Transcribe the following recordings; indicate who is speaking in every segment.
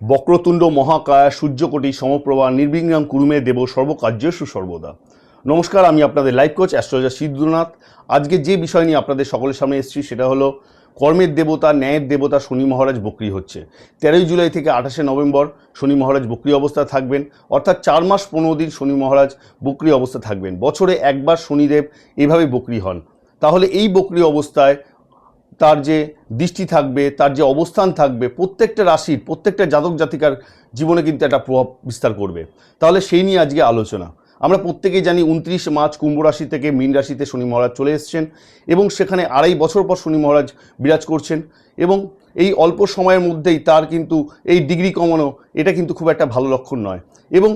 Speaker 1: বক্রতুণ্ড মহাকায় সূর্যকোটি সমপ্রভা নির্বিঘ্নাম কুরুমে দেব সর্বকার্যেষু সর্বদা নমস্কার, আমি আপনাদের লাইফ কোচ, অ্যাস্ট্রোলজার সিদ্ধনাথ। আজকে যে বিষয় নিয়ে আপনাদের সকলের সামনে এসেছি সেটা হলো, কর্মের দেবতা, ন্যায়ের দেবতা শনি মহারাজ বক্রি হচ্ছে। তেরোই জুলাই থেকে আঠাশে নভেম্বর শনি মহারাজ বক্রি অবস্থায় থাকবেন, অর্থাৎ চার মাস পনেরো দিন শনি মহারাজ বক্রি অবস্থা থাকবেন। বছরে একবার শনিদেব এইভাবে বক্রি হন। তাহলে এই বক্রি অবস্থায় তার যে দৃষ্টি থাকবে, তার যে অবস্থান থাকবে, প্রত্যেকটা রাশির, প্রত্যেকটা জাতক জাতিকার জীবনে কিন্তু একটা প্রভাব বিস্তার করবে। তাহলে সেই নিয়ে আজকে আলোচনা। আমরা প্রত্যেকেই জানি উনত্রিশ মার্চ কুম্ভ রাশি থেকে মীন রাশিতে শনি মহারাজ চলে এসেছেন এবং সেখানে আড়াই বছর পর শনি মহারাজ বিরাজ করছেন এবং এই অল্প সময়ের মধ্যেই তার কিন্তু এই ডিগ্রি কমানো, এটা কিন্তু খুব একটা ভালো লক্ষণ নয়। এবং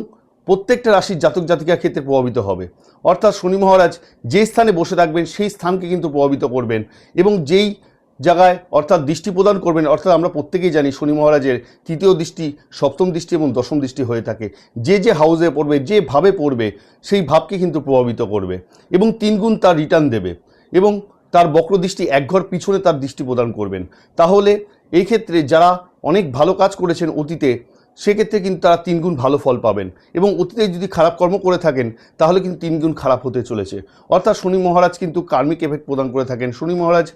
Speaker 1: প্রত্যেকটা রাশির জাতক জাতিকার ক্ষেত্রে প্রভাবিত হবে। অর্থাৎ শনি মহারাজ যে স্থানে বসে থাকবেন, সেই স্থানকে কিন্তু প্রভাবিত করবেন এবং যেই জায়গায় অর্থাৎ দৃষ্টি প্রদান করবেন, অর্থাৎ আমরা প্রত্যেকেই জানি শনি মহারাজের তৃতীয় দৃষ্টি, সপ্তম দৃষ্টি এবং দশম দৃষ্টি হয়ে থাকে। যে যে হাউসে পড়বে, যে ভাবে পড়বে, সেই ভাবকে কিন্তু প্রভাবিত করবে এবং তিনগুণ তার রিটার্ন দেবে এবং তার বক্র দৃষ্টি একঘর পিছনে তার দৃষ্টি প্রদান করবেন। তাহলে এই ক্ষেত্রে যারা অনেক ভালো কাজ করেছেন অতীতে সেক্ষেত্রে কিন্তু তারা তিনগুণ ভালো ফল পাবেন এবং অতীতে যদি খারাপ কর্ম করে থাকেন, তাহলে কিন্তু তিনগুণ খারাপ হতে চলেছে। অর্থাৎ শনি মহারাজ কিন্তু কার্মিক এফেক্ট প্রদান করে থাকেন। শনি মহারাজ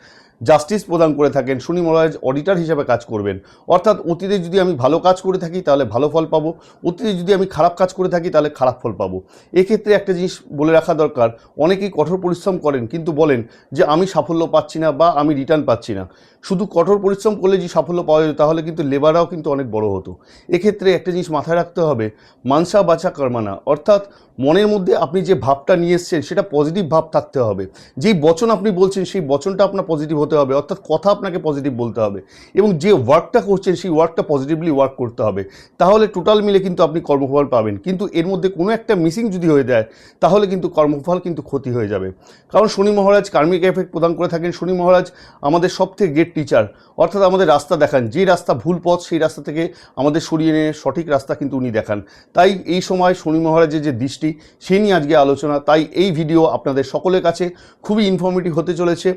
Speaker 1: জাস্টিস প্রদান করে থাকেন, শনি মহারাজ অডিটার হিসাবে কাজ করবেন। অর্থাৎ অতীতে যদি আমি ভালো কাজ করে থাকি, তাহলে ভালো ফল পাবো। অতীতে যদি আমি খারাপ কাজ করে থাকি, তাহলে খারাপ ফল পাবো। এক্ষেত্রে একটা জিনিস বলে রাখা দরকার, অনেকেই কঠোর পরিশ্রম করেন, কিন্তু বলেন যে, আমি সাফল্য পাচ্ছি না বা আমি রিটার্ন পাচ্ছি না। শুধু কঠোর পরিশ্রম করলে যে সাফল্য পাওয়া যেত, তাহলে কিন্তু লেবাররাও কিন্তু অনেক বড় হতো। এক্ষেত্রে একটা জিনিস মাথায় রাখতে হবে, মানসা বাছা কর্মানা অর্থাৎ মনের মধ্যে আপনি যে ভাবটা নিয়ে এসছেন, সেটা পজিটিভ ভাব থাকতে হবে। যেই বচন আপনি বলছেন, সেই বচনটা আপনার পজিটিভ হতে হবে, অর্থাৎ কথা আপনাকে পজিটিভ বলতে হবে এবং যে ওয়ার্কটা করছেন সেই ওয়ার্কটা পজিটিভলি ওয়ার্ক করতে হবে। তাহলে টোটাল মিলে কিন্তু আপনি কর্মফল পাবেন। কিন্তু এর মধ্যে কোনো একটা মিসিং যদি হয়ে যায়, তাহলে কিন্তু কর্মফল কিন্তু ক্ষতি হয়ে যাবে। কারণ শনি মহারাজ কার্মিক এফেক্ট প্রদান করে থাকেন। শনি মহারাজ আমাদের সব থেকে গ্রেট টিচার অর্থাৎ আমাদের রাস্তা দেখান। যে রাস্তা ভুল পথ, সেই রাস্তা থেকে আমাদের সরিয়ে নিয়ে সঠিক রাস্তা কিন্তু উনি দেখান। তাই এই সময় শনি মহারাজের যে দৃষ্টি, সে নিয়ে আজকে আলোচনা। তাই এই ভিডিও আপনাদের সকলের কাছে খুবই ইনফর্মেটিভ হতে চলেছে।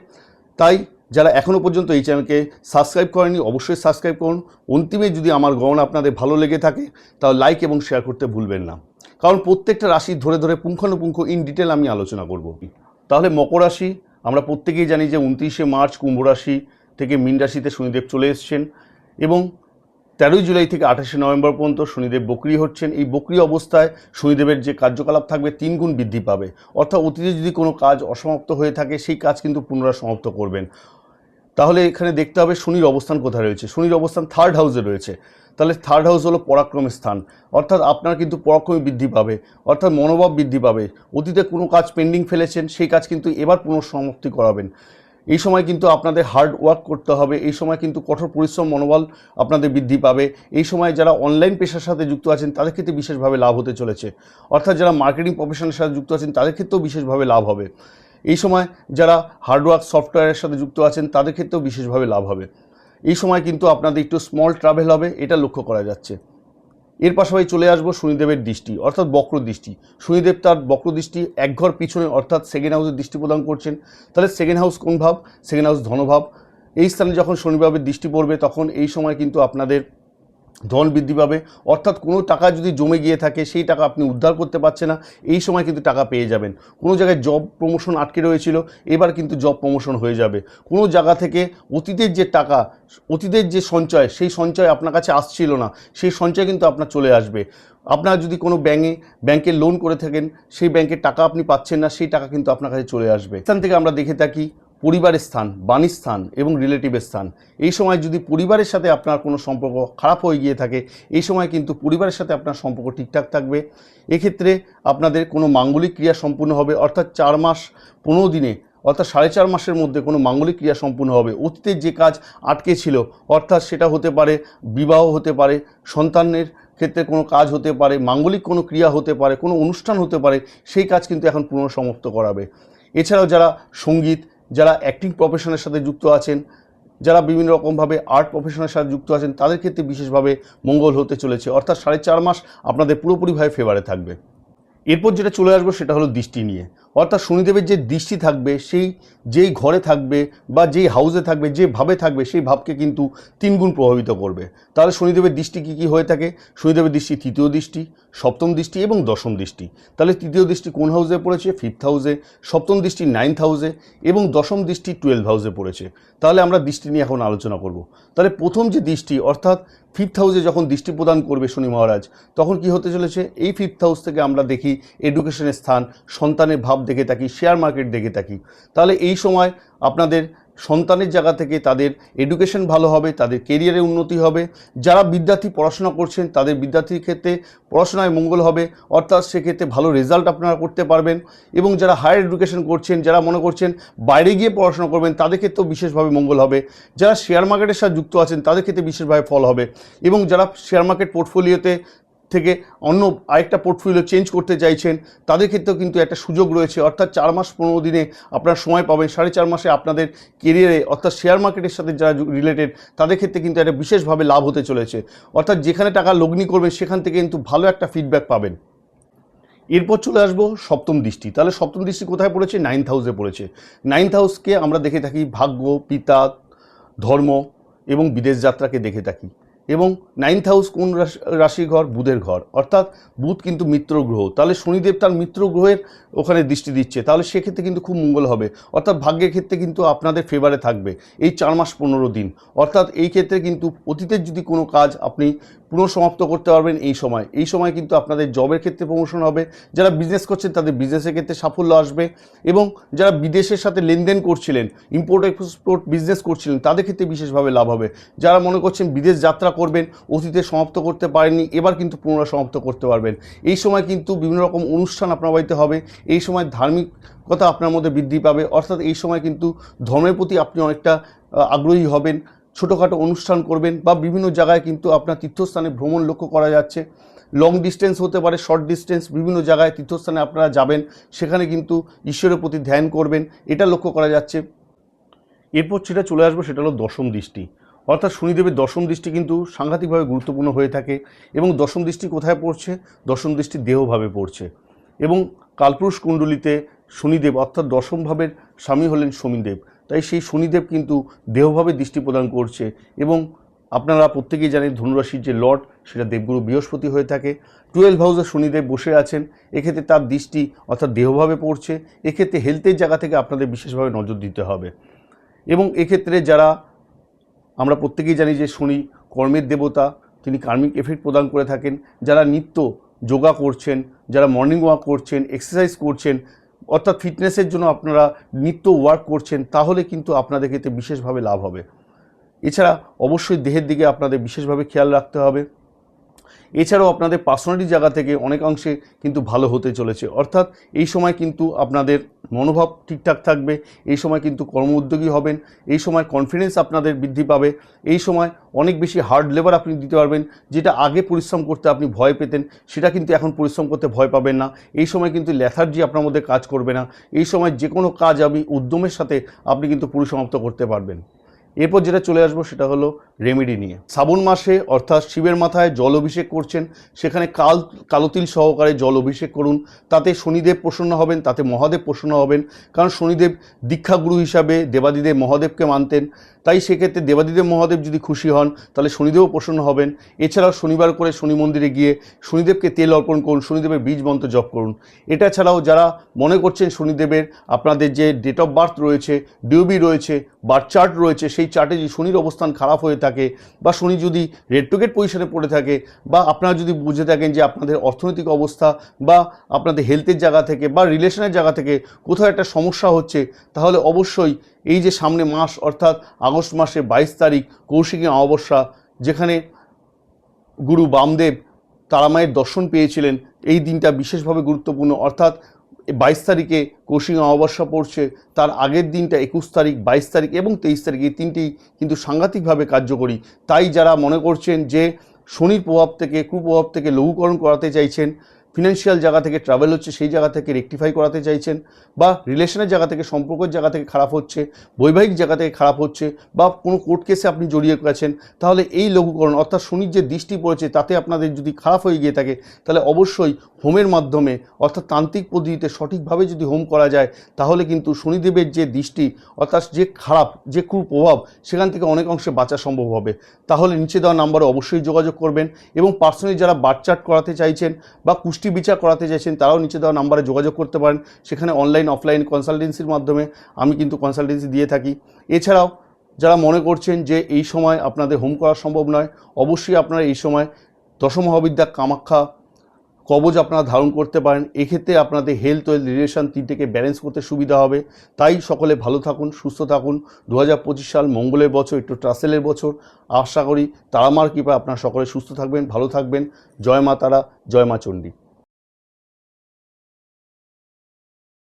Speaker 1: তাই যারা এখনও পর্যন্ত এই চ্যানেলকে সাবস্ক্রাইব করেনি, অবশ্যই সাবস্ক্রাইব করুন। অন্তিমে যদি আমার গহনা আপনাদের ভালো লেগে থাকে, তাহলে লাইক এবং শেয়ার করতে ভুলবেন না। কারণ প্রত্যেকটা রাশি ধরে ধরে পুঙ্খানুপুঙ্খ ইন ডিটেল আমি আলোচনা করব। তাহলে মকর রাশি, আমরা প্রত্যেকেই জানি যে উনত্রিশে মার্চ কুম্ভ রাশি থেকে মীন রাশিতে শনিদেব চলে এসছেন এবং তেরোই জুলাই থেকে আঠাশে নভেম্বর পর্যন্ত শনিদেব বকরি হচ্ছেন। এই বকরি অবস্থায় শনিদেবের যে কার্যকলাপ থাকবে, তিন গুণ বৃদ্ধি পাবে। অর্থাৎ অতীতে যদি কোনো কাজ অসমাপ্ত হয়ে থাকে, সেই কাজ কিন্তু পুনরায় সমাপ্ত করবেন। তাহলে এখানে দেখতে হবে শনির অবস্থান কোথায় রয়েছে। শনির অবস্থান থার্ড হাউসে রয়েছে। তাহলে থার্ড হাউস হলো পরাক্রমের স্থান। অর্থাৎ আপনার কিন্তু পরাক্রমে বৃদ্ধি পাবে, অর্থাৎ মনোভাব বৃদ্ধি পাবে। অতীতে কোনো কাজ পেন্ডিং ফেলেছেন, সেই কাজ কিন্তু এবার পুনঃসমাপ্তি করাবেন। এই সময় কিন্তু আপনাদের হার্ড ওয়ার্ক করতে হবে, এই সময় কিন্তু কঠোর পরিশ্রম, মনোবল আপনাদের বৃদ্ধি পাবে। এই সময় যারা অনলাইন পেশার সাথে যুক্ত আছেন, তাদের ক্ষেত্রে বিশেষভাবে লাভ হতে চলেছে। অর্থাৎ যারা মার্কেটিং প্রফেশনের সাথে যুক্ত আছেন, তাদের ক্ষেত্রেও বিশেষভাবে লাভ হবে। এই সময় যারা হার্ডওয়ার্ক সফটওয়্যারের সাথে যুক্ত আছেন, তাদের ক্ষেত্রেও বিশেষভাবে লাভ হবে। এই সময় কিন্তু আপনাদের একটু স্মল ট্রাভেল হবে, এটা লক্ষ্য করা যাচ্ছে। এর পাশাপাশি চলে আসব শনিদেবের দৃষ্টি, অর্থাৎ বক্র দৃষ্টি। শনিদেব তার বক্র দৃষ্টি একঘর পিছনে, অর্থাৎ সেকেন্ড হাউসের দৃষ্টি প্রদান করছেন। তাহলে সেকেন্ড হাউস কোন ভাব? সেকেন্ড হাউস ধনভাব। এই স্থানে যখন শনিভাবের দৃষ্টি পড়বে, তখন এই সময় কিন্তু আপনাদের ধন বৃদ্ধি পাবে। অর্থাৎ কোনো টাকা যদি জমে গিয়ে থাকে, সেই টাকা আপনি উদ্ধার করতে পারছে না, এই সময় কিন্তু টাকা পেয়ে যাবেন। কোনো জায়গায় জব প্রমোশন আটকে রয়েছিল, এবার কিন্তু জব প্রমোশন হয়ে যাবে। কোনো জায়গা থেকে অতীতের যে টাকা, অতীতের যে সঞ্চয়, সেই সঞ্চয় আপনার কাছে আসছিল না, সেই সঞ্চয় কিন্তু আপনার চলে আসবে। আপনার যদি কোনো ব্যাঙ্কে ব্যাংকে লোন করে থাকেন, সেই ব্যাংকের টাকা আপনি পাচ্ছেন না, সেই টাকা কিন্তু আপনার কাছে চলে আসবে। এখান থেকে আমরা দেখে থাকি পরিবারের স্থান, বাণীর স্থান এবং রিলেটিভের স্থান। এই সময় যদি পরিবারের সাথে আপনার কোনো সম্পর্ক খারাপ হয়ে গিয়ে থাকে, এই সময় কিন্তু পরিবারের সাথে আপনার সম্পর্ক ঠিকঠাক থাকবে। এক্ষেত্রে আপনাদের কোনো মাঙ্গলিক ক্রিয়া সম্পূর্ণ হবে, অর্থাৎ চার মাস পনেরো দিনে, অর্থাৎ সাড়ে চার মাসের মধ্যে কোনো মাঙ্গলিক ক্রিয়া সম্পূর্ণ হবে। অতীতের যে কাজ আটকে ছিল, অর্থাৎ সেটা হতে পারে বিবাহ হতে পারে, সন্তানের ক্ষেত্রে কোনো কাজ হতে পারে, মাঙ্গলিক কোনো ক্রিয়া হতে পারে, কোনো অনুষ্ঠান হতে পারে, সেই কাজ কিন্তু এখন পুনঃসমাপ্ত করাবে। এছাড়াও যারা সংগীত যারা অ্যাক্টিং প্রফেশনের সাথে যুক্ত আছেন, যারা বিভিন্ন রকমভাবে আর্ট প্রফেশনের সাথে যুক্ত আছেন, তাদের ক্ষেত্রে বিশেষভাবে মঙ্গল হতে চলেছে। অর্থাৎ সাড়ে চার মাস আপনাদের পুরোপুরিভাবে ফেভারে থাকবে। এরপর যেটা চলে আসব সেটা হলো দৃষ্টি নিয়ে। অর্থাৎ শনিদেবের যে দৃষ্টি থাকবে, সেই যেই ঘরে থাকবে বা যেই হাউসে থাকবে, যে ভাবে থাকবে, সেই ভাবকে কিন্তু তিনগুণ প্রভাবিত করবে। তাহলে শনিদেবের দৃষ্টি কী কী হয়ে থাকে? শনিদেবের দৃষ্টি তৃতীয় দৃষ্টি, সপ্তম দৃষ্টি এবং দশম দৃষ্টি। তাহলে তৃতীয় দৃষ্টি কোন হাউসে পড়েছে? ফিফথ হাউসে সপ্তম দৃষ্টি নাইন্থ হাউসে এবং দশম দৃষ্টি টুয়েলভ হাউসে পড়েছে। তাহলে আমরা দৃষ্টি নিয়ে এখন আলোচনা করব। তাহলে প্রথম যে দৃষ্টি, অর্থাৎ ফিফথ হাউসে যখন দৃষ্টি প্রদান করবে শনি মহারাজ, তখন কি হতে চলেছে? এই ফিফথ হাউস থেকে আমরা দেখি এডুকেশনের স্থান, সন্তানের ভাব দেখে থাকি শেয়ার মার্কেট দেখে থাকি। তাহলে এই সময় আপনাদের সন্তানের জায়গা থেকে তাদের এডুকেশন ভালো হবে, তাদের কেরিয়ারে উন্নতি হবে। যারা বিদ্যার্থী পড়াশোনা করছেন, তাদের বিদ্যার্থীর ক্ষেত্রে পড়াশোনায় মঙ্গল হবে। অর্থাৎ সেক্ষেত্রে ভালো রেজাল্ট আপনারা করতে পারবেন। এবং যারা হায়ার এডুকেশন করছেন, যারা মনে করছেন বাইরে গিয়ে পড়াশোনা করবেন, তাদের ক্ষেত্রেও বিশেষভাবে মঙ্গল হবে। যারা শেয়ার মার্কেটের সাথে যুক্ত আছেন, তাদের ক্ষেত্রে বিশেষভাবে ফল হবে। এবং যারা শেয়ার মার্কেট পোর্টফোলিওতে থেকে অন্য আরেকটা পোর্টফোলিও চেঞ্জ করতে চাইছেন, তাদের ক্ষেত্রেও কিন্তু একটা সুযোগ রয়েছে। অর্থাৎ চার মাস পনেরো দিনে আপনারা সময় পাবেন, সাড়ে চার মাসে আপনাদের কেরিয়ারে অর্থাৎ শেয়ার মার্কেটের সাথে যারা রিলেটেড তাদের ক্ষেত্রে কিন্তু একটা বিশেষভাবে লাভ হতে চলেছে। অর্থাৎ যেখানে টাকা লগ্নি করবেন, সেখান থেকে কিন্তু ভালো একটা ফিডব্যাক পাবেন। এরপর চলে আসব সপ্তম দৃষ্টি। তাহলে সপ্তম দৃষ্টি কোথায় পড়েছে? নাইন্থ হাউসে পড়েছে। নাইন্থ হাউসকে আমরা দেখে থাকি ভাগ্য, পিতা, ধর্ম এবং বিদেশ যাত্রাকে দেখে থাকি। এবং নাইন্থ হাউস কোন রাশি- রাশির ঘর? বুধের ঘর। অর্থাৎ বুধ কিন্তু মিত্র গ্রহ। তাহলে শনিদেব তার মিত্র গ্রহের ওখানে দৃষ্টি দিচ্ছে। তাহলে সেক্ষেত্রে কিন্তু খুব মঙ্গল হবে। অর্থাৎ ভাগ্যের ক্ষেত্রে কিন্তু আপনাদের ফেভারে থাকবে এই চার মাস পনেরো দিন। অর্থাৎ এই ক্ষেত্রে কিন্তু অতীতের যদি কোনো কাজ আপনি পুনঃসমাপ্ত করতে পারবেন এই সময়। এই সময় কিন্তু আপনাদের জবের ক্ষেত্রে প্রমোশন হবে। যারা বিজনেস করছেন তাদের বিজনেসের ক্ষেত্রে সাফল্য আসবে এবং যারা বিদেশের সাথে লেনদেন করছিলেন ইম্পোর্ট এক্সপোর্ট বিজনেস করছিলেন, তাদের ক্ষেত্রে বিশেষভাবে লাভ হবে। যারা মনে করছেন বিদেশ যাত্রা করবেন, অতীতে সমাপ্ত করতে পারেননি, এবার কিন্তু পুনরায় সমাপ্ত করতে পারবেন। এই সময় কিন্তু বিভিন্ন রকম অনুষ্ঠান আপনার বাড়িতে হবে, এই সময় ধার্মিকতা আপনার মধ্যে বৃদ্ধি পাবে, অর্থাৎ এই সময় কিন্তু ধর্মের প্রতি আপনি অনেকটা আগ্রহী হবেন, ছোটোখাটো অনুষ্ঠান করবেন বা বিভিন্ন জায়গায় কিন্তু আপনার তীর্থস্থানে ভ্রমণ লক্ষ্য করা যাচ্ছে। লং ডিস্টেন্স হতে পারে শর্ট ডিস্টেন্স বিভিন্ন জায়গায় তীর্থস্থানে আপনারা যাবেন, সেখানে কিন্তু ঈশ্বরের প্রতি ধ্যান করবেন, এটা লক্ষ্য করা যাচ্ছে। এরপর যেটা চলে আসব সেটা হলো দশম দৃষ্টি। অর্থাৎ শনিদেবের দশম দৃষ্টি কিন্তু সাংঘাতিকভাবে গুরুত্বপূর্ণ হয়ে থাকে এবং দশম দৃষ্টি কোথায় পড়ছে? দশম দৃষ্টি দেহভাবে পড়ছে। এবং কালপুরুষ কুণ্ডলিতে শনিদেব অর্থাৎ দশম ভাবের স্বামী হলেন শনিদেব তাই সেই শনিদেব কিন্তু দেহভাবে দৃষ্টি প্রদান করছে এবং আপনারা প্রত্যেকেই জানেন ধনুরাশির যে লর্ড, সেটা দেবগুরু বৃহস্পতি হয়ে থাকে। টুয়েলভ হাউসে শনিদেব বসে আছেন। এক্ষেত্রে তার দৃষ্টি অর্থাৎ দেহভাবে পড়ছে। এক্ষেত্রে হেলথের জায়গা থেকে আপনাদের বিশেষভাবে নজর দিতে হবে। এবং এক্ষেত্রে যারা আমরা প্রত্যেকেই জানি যে শনি কর্মের দেবতা, তিনি কার্মিক এফেক্ট প্রদান করে থাকেন। যারা নিত্য যোগা করছেন, যারা মর্নিং ওয়াক করছেন এক্সারসাইজ করছেন, অর্থাৎ ফিটনেসের জন্য আপনারা নিত্য ওয়ার্ক করছেন, তাহলে কিন্তু আপনাদের ক্ষেত্রে বিশেষভাবে লাভ হবে। এছাড়া অবশ্যই দেহের দিকে আপনাদের বিশেষভাবে খেয়াল রাখতে হবে। এছাড়াও আপনাদের পার্সোনালিটি জায়গা থেকে অনেকাংশে কিন্তু ভালো হতে চলেছে। অর্থাৎ এই সময় কিন্তু আপনাদের মনোভাব ঠিকঠাক থাকবে, এই সময় কিন্তু কর্ম উদ্যোগী হবেন, এই সময় কনফিডেন্স আপনাদের বৃদ্ধি পাবে, এই সময় অনেক বেশি হার্ড লেবার আপনি দিতে পারবেন, যেটা আগে পরিশ্রম করতে আপনি ভয় পেতেন, সেটা কিন্তু এখন পরিশ্রম করতে ভয় পাবেন না, এই সময় কিন্তু লেথার্জি আপনার মধ্যে কাজ করবে না, এই সময় যে কোনো কাজ আপনি উদ্যমের সাথে আপনি কিন্তু পরিসমাপ্ত করতে পারবেন। এরপর যেটা চলে আসব সেটা হলো রেমেডি নিয়ে। শ্রাবণ মাসে অর্থাৎ শিবের মাথায় জল অভিষেক করছেন, সেখানে কাল কালোতিল সহকারে জল অভিষেক করুন, তাতে শনিদেব প্রসন্ন হবেন, তাতে মহাদেব প্রসন্ন হবেন, কারণ শনিদেব দীক্ষাগুরু হিসাবে দেবাদিদেব মহাদেবকে মানতেন, তাই সেক্ষেত্রে দেবাদিদেব মহাদেব যদি খুশি হন, তাহলে শনিদেবও প্রসন্ন হবেন। এছাড়াও শনিবার করে শনি মন্দিরে গিয়ে শনিদেবকে তেল অর্পণ করুন, শনিদেবের বীজ মন্ত্র জপ করুন। এটা ছাড়াও যারা মনে করছেন শনিদেবের, আপনাদের যে ডেট অফ বার্থ রয়েছে ডিওবি রয়েছে বার্থ চার্ট রয়েছে, সেই চার্টে যদি শনির অবস্থান খারাপ হয়ে থাকে বা শনি যদি রেডটোগেট পজিশনে পড়ে থাকে বা আপনারা যদি বুঝে থাকেন যে আপনাদের অর্থনৈতিক অবস্থা বা আপনাদের হেলথের জায়গা থেকে বা রিলেশনের জায়গা থেকে কোথাও একটা সমস্যা হচ্ছে, তাহলে অবশ্যই এই যে সামনে মাস, অর্থাৎ আগস্ট মাসে বাইশ তারিখ, কৌশিকী অমাবস্যা, যেখানে গুরু বামদেব তারামায়ের দর্শন পেয়েছিলেন, এই দিনটা বিশেষভাবে গুরুত্বপূর্ণ। অর্থাৎ বাইশ তারিখে কৌশিক অমাবস্যা পড়ছে, তার আগের দিনটা একুশ তারিখ, বাইশ তারিখ এবং তেইশ তারিখ, এই তিনটি কিন্তু সাংঘাতিকভাবে কার্যকরী। তাই যারা মনে করছেন যে শনির প্রভাব থেকে, কুপ্রভাব থেকে লঘুকরণ করাতে চাইছেন ফিনান্সিয়াল জায়গা থেকে ট্রাভেল হচ্ছে, সেই জায়গা থেকে রেকটিফাই করাতে চাইছেন বা রিলেশনের জায়গা থেকে, সম্পর্কের জায়গা থেকে খারাপ হচ্ছে, বৈবাহিক জায়গা থেকে খারাপ হচ্ছে বা কোনো কোর্ট কেসে আপনি জড়িয়ে গেছেন, তাহলে এই লঘুকরণ অর্থাৎ শনির যে দৃষ্টি পড়েছে তাতে আপনাদের যদি খারাপ হয়ে গিয়ে থাকে, তাহলে অবশ্যই হোমের মাধ্যমে অর্থাৎ তান্ত্রিক পদ্ধতিতে সঠিকভাবে যদি হোম করা যায়, তাহলে কিন্তু শনিদেবের যে দৃষ্টি অর্থাৎ যে খারাপ, যে কুপ্রভাব, সেখান থেকে অনেক অংশে বাঁচা সম্ভব হবে। তাহলে নিচে দেওয়া নাম্বারে অবশ্যই যোগাযোগ করবেন এবং পার্সোনালি যারা বার্চার্ট করাতে চাইছেন বা কুষ্টি বিচার করাতে চাইছেন, তারাও নিচে দেওয়া নাম্বারে যোগাযোগ করতে পারেন। সেখানে অনলাইন অফলাইন কনসালটেন্সির মাধ্যমে আমি কিন্তু কনসালটেন্সি দিয়ে থাকি। এছাড়াও যারা মনে করছেন যে এই সময় আপনাদের হোম করা সম্ভব নয়, অবশ্যই আপনারা এই সময় দশম মহাবিদ্যা কামাখ্যা কবজ আপনারা ধারণ করতে পারেন। এক্ষেত্রে আপনাদের হেলথ ওয়েলথ রিলেশন তিনটেকে ব্যালেন্স করতে সুবিধা হবে। তাই সকলে ভালো থাকুন, সুস্থ থাকুন। দু হাজার পঁচিশ সাল মঙ্গলের বছর, একটু ট্রাসেলের বছর। আশা করি তারামার কৃপা আপনারা সকলে সুস্থ থাকবেন, ভালো থাকবেন। জয় মা তারা, জয় মা চণ্ডী।